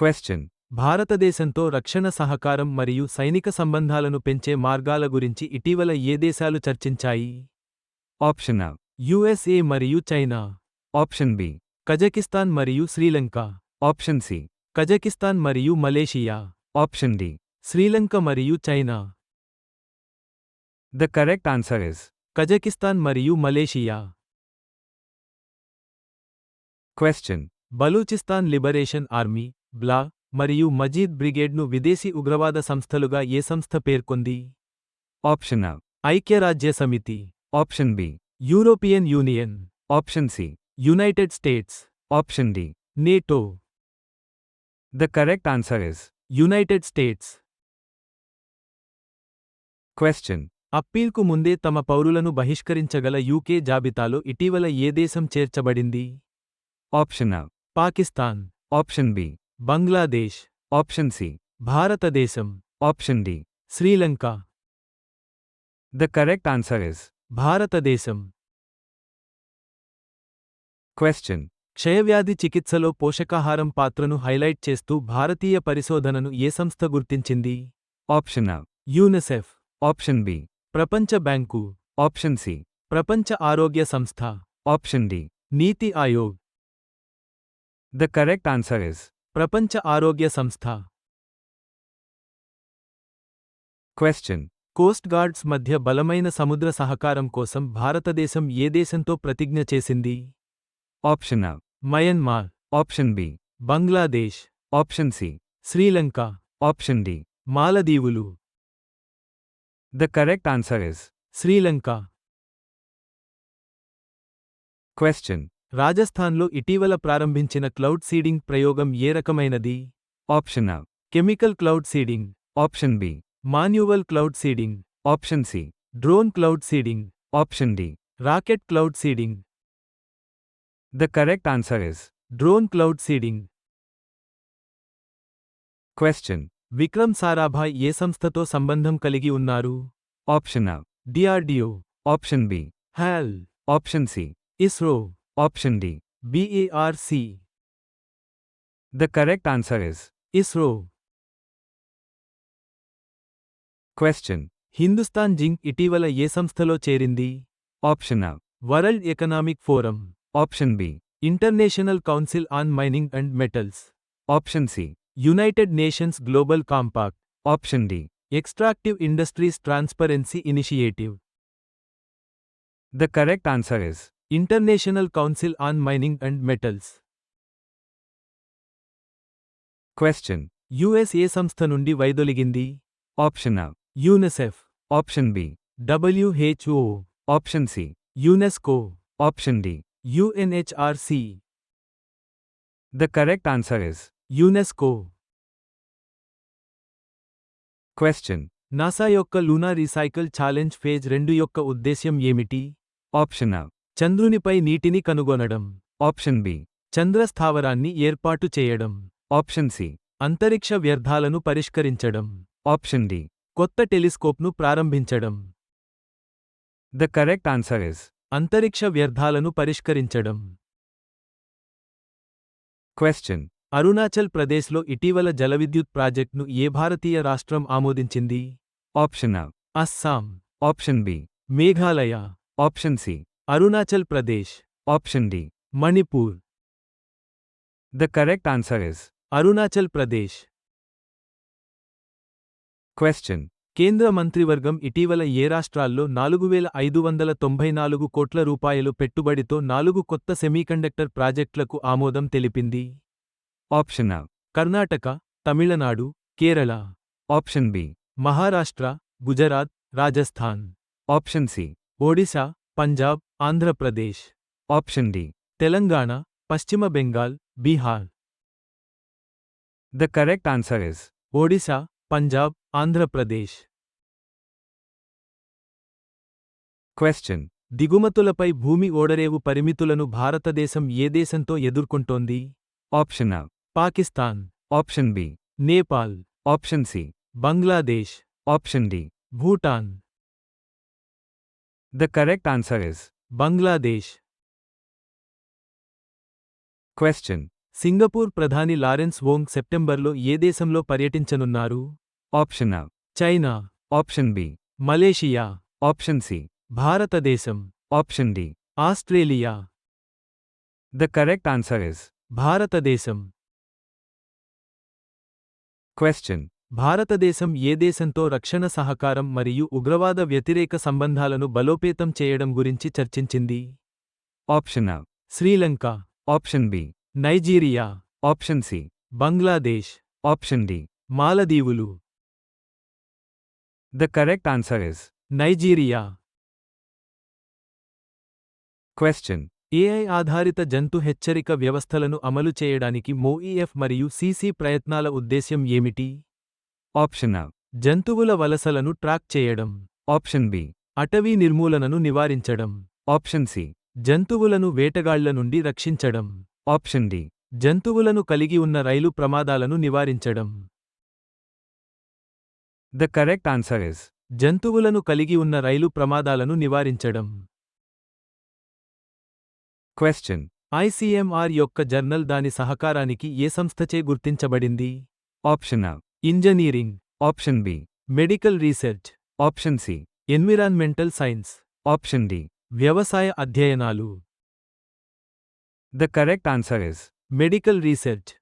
Question. భారతదేశంతో రక్షణ సహకారం మరియు సైనిక సంబంధాలను పెంచే మార్గాల గురించి ఇటీవల ఏ దేశాలు చర్చించాయి Option A. యుఎస్ఏ మరియు చైనా Option B. కజకిస్తాన్ మరియు శ్రీలంక Option C. కజకిస్తాన్ మరియు మలేషియా Option D. శ్రీలంక మరియు China The correct answer is Kazakhstan మరియు Malaysia Question. Balochistan liberation army BLA మరియు మజీద్ బ్రిగేడ్ను విదేశీ ఉగ్రవాద సంస్థలుగా ఏ సంస్థ పేర్కొంది A. ఐక్యరాజ్య సమితి Option B. European Union Option C. United States Option D. NATO The correct answer is United States Question. అప్పీల్కు ముందే తమ పౌరులను బహిష్కరించగల యూకే జాబితాలో ఇటీవల ఏ దేశం చేర్చబడింది A. Pakistan Option B. Bangladesh option C. భారతదేశం option D. Sri Lanka. The correct answer is భారతదేశం. క్వశ్చన్. క్షయవ్యాధి చికిత్సలో పోషకాహారం పాత్రను హైలైట్ చేస్తూ భారతీయ పరిశోధనను ఏ సంస్థ గుర్తించింది? ఆప్షన్ అ యూనిసెఫ్. ఆప్షన్ బి ప్రపంచ బ్యాంకు. ఆప్షన్ సి ప్రపంచ ఆరోగ్య సంస్థ. Option D NITI Aayog. The correct answer is ప్రపంచ ఆరోగ్య సంస్థ Question. కోస్ట్ గార్డ్స్ మధ్య బలమైన సముద్ర సహకారం కోసం భారతదేశం ఏ దేశంతో ప్రతిజ్ఞ చేసింది Option A. Myanmar Option B. Bangladesh Option C. Sri Lanka Option D. మాలదీవులు The correct answer is Sri Lanka Question. రాజస్థాన్లో ఇటీవల ప్రారంభించిన క్లౌడ్ సీడింగ్ ప్రయోగం ఏ రకమైనది Option A. Chemical cloud seeding Option B. Manual cloud seeding Option C. Drone cloud seeding Option D. Rocket cloud seeding The correct answer is drone cloud seeding Question. Vikram Sarabhai ఏ సంస్థతో సంబంధం కలిగి ఉన్నారు Option A. DRDO Option B. HAL Option C. ISRO Option D. BARC The correct answer is ISRO Question. Hindustan Zinc ఇటీవల ఏ సంస్థలో చేరింది Option A. World Economic Forum Option B. International Council on Mining and Metals Option C. United Nations Global Compact Option D. Extractive Industries Transparency Initiative The correct answer is International Council on Mining and Metals Question. US ఏ సంస్థ నుండి వైదొలిగింది Option A. UNICEF Option B. WHO Option C. UNESCO Option D. UNHRC The correct answer is UNESCO Question. NASA యొక్క Luna recycle challenge phase రెండు యొక్క ఉద్దేశ్యం ఏమిటి Option A. చంద్రునిపై నీటిని కనుగొనడం Option B. చంద్ర స్థావరాన్ని ఏర్పాటు చేయడం Option C. అంతరిక్ష వ్యర్థాలను పరిష్కరించడం Option D. కొత్త టెలిస్కోప్ను ప్రారంభించడం The correct answer is అంతరిక్ష వ్యర్థాలను పరిష్కరించడం Question. అరుణాచల్ ప్రదేశ్లో ఇటీవల జలవిద్యుత్ ప్రాజెక్ట్ను ఏ భారతీయ రాష్ట్రం ఆమోదించింది A. Assam Option B. Meghalaya Option C. Arunachal Pradesh Option D. Manipur The correct answer is Arunachal Pradesh Question. కేంద్ర మంత్రివర్గం ఇటీవల ఏ రాష్ట్రాల్లో నాలుగు వేల ఐదు వందల తొంభై నాలుగు కోట్ల రూపాయలు పెట్టుబడితో నాలుగు కొత్త సెమీకండక్టర్ ప్రాజెక్టులకు ఆమోదం తెలిపింది Option A. Karnataka Tamil Nadu Kerala Option B. Maharashtra Gujarat Rajasthan Option C. Odisha Punjab Andhra Pradesh. Option D. Telangana పశ్చిమ Bengal Bihar. The correct answer is Odisha Punjab Andhra Pradesh. Question. దిగుమతులపై భూమి ఓడరేవు పరిమితులను భారతదేశం ఏ దేశంతో ఎదుర్కొంటోంది? Option Pakistan. Option B Nepal. Option C Bangladesh. Option D Bhutan. The correct answer is Bangladesh. Question Singapore ప్రధాని Lawrence Wong సెప్టెంబర్లో ఏ దేశంలో పర్యటించనున్నారు? Option China. Option B Malaysia. Option C భారతదేశం. Option D Australia. The correct answer is భారతదేశం. Question భారతదేశం ఏ దేశంతో రక్షణ సహకారం మరియు ఉగ్రవాద వ్యతిరేక సంబంధాలను బలోపేతం చేయడం గురించి చర్చించింది A. Sri Lanka Option B. Nigeria Option C. Bangladesh Option D. మాలదీవులు The correct answer is Nigeria Question. AI ఆధారిత జంతు హెచ్చరిక వ్యవస్థలను అమలు చేయడానికి మోఈఎఫ్ మరియు సీసీ ప్రయత్నాల ఉద్దేశ్యం ఏమిటి Option A. జంతువుల వలసలను ట్రాక్ చేయడం Option B. అటవీ నిర్మూలనను నివారించడం Option C. జంతువులను వేటగాళ్ళ నుండి రక్షించడం Option D. జంతువులను కలిగి ఉన్న రైలు ప్రమాదాలను నివారించడం The correct answer is జంతువులను కలిగి ఉన్న రైలు ప్రమాదాలను నివారించడం Question. ఐసీఎంఆర్ యొక్క జర్నల్ దాని సహకారానికి ఏ సంస్థచే గుర్తించబడింది Option A. Engineering option B medical research option C environmental science option D వ్యవసాయ అధ్యయనాలు. The correct answer is medical research.